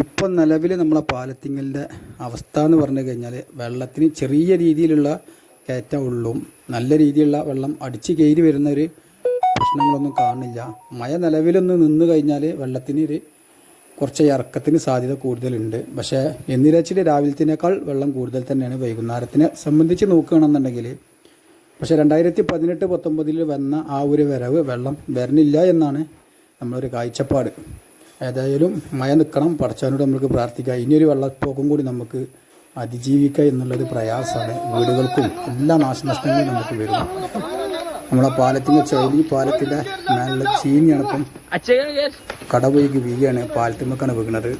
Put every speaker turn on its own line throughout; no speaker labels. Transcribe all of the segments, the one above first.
ഇപ്പം നിലവിൽ നമ്മളെ പാലത്തിങ്ങലിന്റെ അവസ്ഥ എന്ന് പറഞ്ഞു കഴിഞ്ഞാൽ വെള്ളത്തിന് ചെറിയ രീതിയിലുള്ള കയറ്റം ഉള്ളും. നല്ല രീതിയിലുള്ള വെള്ളം അടിച്ച് കയറി വരുന്ന ഒരു പ്രശ്നങ്ങളൊന്നും കാണില്ല മഴ നിലവിലൊന്ന് നിന്ന് കഴിഞ്ഞാൽ വെള്ളത്തിന് ഒരു കുറച്ച് ഇറക്കത്തിന് സാധ്യത കൂടുതലുണ്ട്. പക്ഷേ എന്നിരച്ചിൽ രാവിലത്തിനേക്കാൾ വെള്ളം കൂടുതൽ തന്നെയാണ് വൈകുന്നേരത്തിനെ സംബന്ധിച്ച് നോക്കുകയാണെന്നുണ്ടെങ്കിൽ പക്ഷേ രണ്ടായിരത്തി പതിനെട്ട് പത്തൊമ്പതിൽ വന്ന ആ ഒരു വരവ് വെള്ളം വരണില്ല എന്നാണ് നമ്മളൊരു കാഴ്ചപ്പാട്. ഏതായാലും മഴ നിൽക്കണം പടച്ചാനോട് നമുക്ക് പ്രാർത്ഥിക്കാം ഇനിയൊരു വെള്ളപ്പൊക്കം കൂടി നമുക്ക് അതിജീവിക്കുക എന്നുള്ളത് പ്രയാസമാണ് വീടുകൾക്കും എല്ലാ നാശനഷ്ടങ്ങളും നമുക്ക് വരും നമ്മളെ പാലത്തിന്റെ ചൈലി പാലത്തിന്റെ മേലുള്ള ചീനിയാണ് ഇപ്പം
അച്ഛൻ
കടപോയിക്ക് വീയാണ് പാലത്തിമ്മക്കാണ് വീണത്.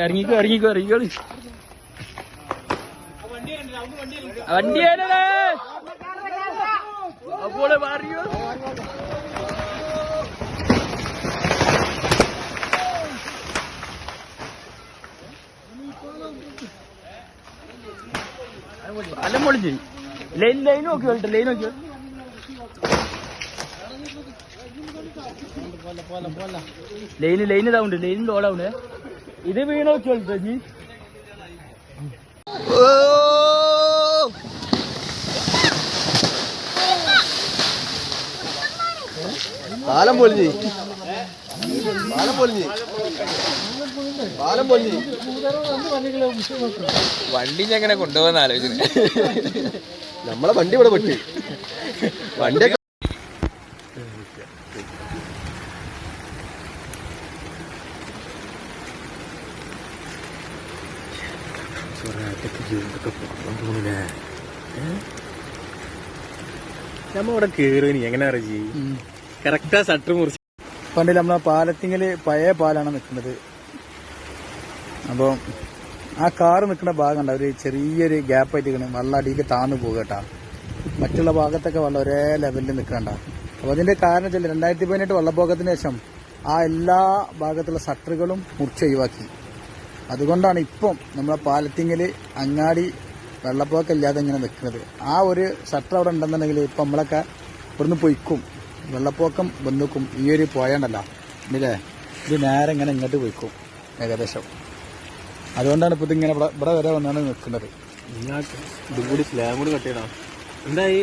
ഇറങ്ങിക്കോ ഇറങ്ങിക്കോ ഇറങ്ങിക്കോ. വണ്ടി. അപ്പോൾ മാറിയോ അല്ല പൊളിച്ച്. ലൈൻ ലൈൻ നോക്കി വരട്ടെ ലൈൻ നോക്കി ലൈന് ലൈന് ഇതാവുണ്ട് ലൈൻ ലോഡാവുണ്ട് ഇത് വീണ നോക്കിയോളൂ ജി
പാലം പൊളിഞ്ഞ് പാലം പൊളിഞ്ഞ് പാലം പൊളിഞ്ഞ്
വണ്ടി എങ്ങനെ കൊണ്ടുപോകുന്ന ആലോചന
നമ്മളെ വണ്ടി ഇവിടെ പെട്ട്. വണ്ടിയൊക്കെ
നമ്മ കേറി എങ്ങനെ അറിയി കറക്റ്റാ ഷട്ടർ മുറിച്ച്.
പണ്ട് നമ്മളെ പാലത്തിങ്ങൽ പഴയ പാലാണ് നിൽക്കുന്നത്. അപ്പം ആ കാറ് നിൽക്കുന്ന ഭാഗം ഉണ്ട് ഒരു ചെറിയൊരു ഗ്യാപ്പ് ആയിട്ട് നിൽക്കണം വെള്ളം അടിയിൽ താന്നു പോകുക മറ്റുള്ള ഭാഗത്തൊക്കെ വെള്ളം ഒരേ ലെവലിൽ നിൽക്കണ്ട. അപ്പോൾ അതിന്റെ കാരണം വെച്ചാൽ രണ്ടായിരത്തി പതിനെട്ട് വെള്ളപ്പൊക്കത്തിന് ശേഷം ആ എല്ലാ ഭാഗത്തുള്ള ഷട്ടറുകളും മുറിച്ച് ഒഴിവാക്കി. അതുകൊണ്ടാണ് ഇപ്പം നമ്മളെ പാലത്തിങ്ങൽ അങ്ങാടി വെള്ളപ്പൊക്കം ഇല്ലാതെ ഇങ്ങനെ നിൽക്കുന്നത്. ആ ഒരു ഷട്ടർ അവിടെ ഉണ്ടെന്നുണ്ടെങ്കിൽ ഇപ്പം നമ്മളൊക്കെ ഇവിടുന്ന് പൊയ്ക്കും. വെള്ളപ്പൊക്കം വന്നിക്കും. ഈ ഒരു പോയണ്ടല്ല. ഇല്ലേ? ഇത് നേരെ ഇങ്ങനെ ഇങ്ങോട്ട് പോയിക്കും. ഏകദേശം. അതുകൊണ്ടാണ് ഇപ്പം ഇതിങ്ങനെ ഇവിടെ ഇവിടെ വരെ വന്നാണ് നിൽക്കുന്നത്.
ഇതും കൂടി സ്ലാം കൂടി കട്ടിയടാ എന്തായി?